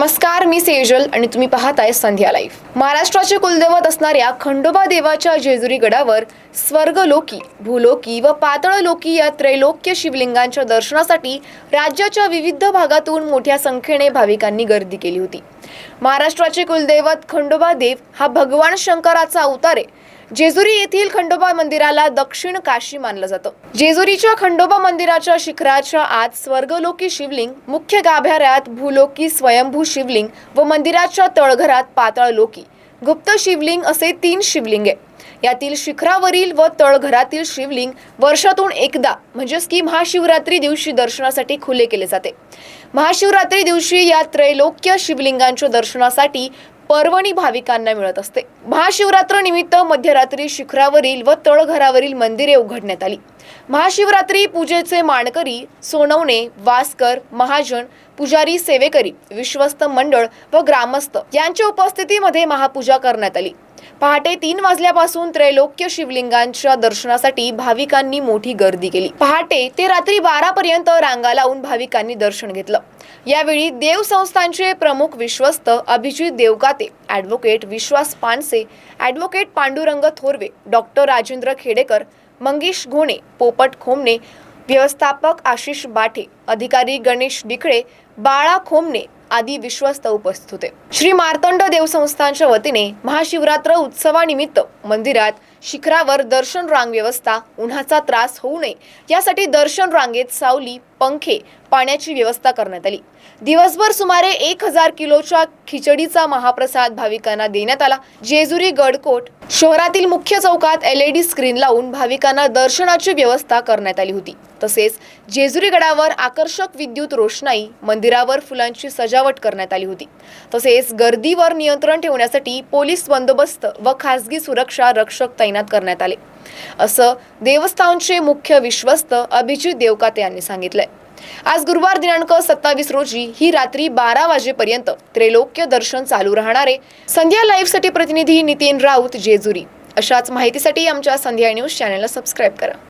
नमस्कार मी सेजल आणि तुम्ही पाहताय संध्या लाईफ महाराष्ट्राचे कुलदैवत असणाऱ्या खंडोबा देवाच्या जेजुरी गडावर स्वर्गलोकी भूलोकी व पातळलोकी या त्रैलोक्य शिवलिंगांच्या दर्शनासाठी राज्याच्या विविध भागातून मोठ्या संख्येने भाविकांनी गर्दी केली होती. महाराष्ट्राचे कुलदैवत खंडोबा देव हा भगवान शंकराचा अवतार आहे. जेजुरी येथील खंडोबा मंदिराला दक्षिण काशी मानलं जातं. जेजुरीच्या खंडोबा मंदिराच्या शिखराच्या आत स्वर्गलोकी शिवलिंग मुख्य गाभाऱ्यात भूलोकी स्वयंभू शिवलिंग व मंदिराच्या तळघरात पाताळलोकी गुप्त शिवलिंग असे तीन शिवलिंग आहे. यातील शिखरावरील व तळघरातील शिवलिंग वर्षातून एकदा म्हणजेच की महाशिवरात्री दिवशी दर्शनासाठी खुले केले जाते. महाशिवरात्री दिवशी या त्रैलोक्य शिवलिंगांच्या दर्शनासाठी पर्वणी भाविकांना मिळत असते. महाशिवरात्र निमित्त मध्यरात्री शिखरावरील व तळघरावरील मंदिरे उघडण्यात आली. महाशिवरात्री पूजेचे मानकरी सोनवणे वासकर महाजन पुजारी सेवेकरी विश्वस्त मंडळ व ग्रामस्थ यांच्या उपस्थितीमध्ये महापूजा करण्यात आली. पहाटे तीन वाजल्यापासून त्रैलोक्य शिवलिंगांच्या दर्शनासाठी भाविकांनी मोठी गर्दी केली. पहाटे ते रात्री बारा पर्यंत रांगा लावून भाविकांनी दर्शन घेतलं. यावेळी देव संस्थांचे प्रमुख विश्वस्त Abhijit Devkate advocate Vishwas Panse advocate Pandurang Thorve doctor Rajendra Khedekar Mangesh Ghone Popat Khomane व्यवस्थापक आशिष बाठे अधिकारी गणेश डिखळे बाळा खोमणे आदी विश्वस्त उपस्थित होते. श्री मार्तंड देवसंस्थांच्या वतीने महाशिवरात्र उत्सवानिमित्त मंदिरात शिखरावर दर्शन रांग व्यवस्था उन्हाचा त्रास होऊ नये. यासाठी दर्शन रांगेत सावली पंखे पाण्याची व्यवस्था करण्यात आली. दिवसभर सुमारे एक हजार किलोच्या खिचडीचा महाप्रसाद भाविकांना देण्यात आला. जेजुरी गडकोट शहरातील मुख्य चौकात एल ई डी स्क्रीन लावून भाविकांना दर्शनाची व्यवस्था करण्यात आली होती. तसेच जेजुरी गडावर आकर्षक विद्युत रोषणाई मंदिरावर फुलांची सजावट करण्यात आली होती. तसेच गर्दीवर नियंत्रण ठेवण्यासाठी पोलीस बंदोबस्त व खासगी सुरक्षा रक्षक तैनात करण्यात आले. असं देवस्थानचे मुख्य विश्वस्त अभिजित देवकाते यांनी सांगितलंय. आज गुरुवार दिनांक सत्तावीस रोजी ही रात्री बारा वाजेपर्यंत त्रैलोक्य दर्शन चालू राहणारे संध्या लाईव्हसाठी प्रतिनिधी नितीन राऊत जेजुरी. अशाच माहितीसाठी आमच्या संध्या न्यूज चॅनलला सबस्क्राईब करा.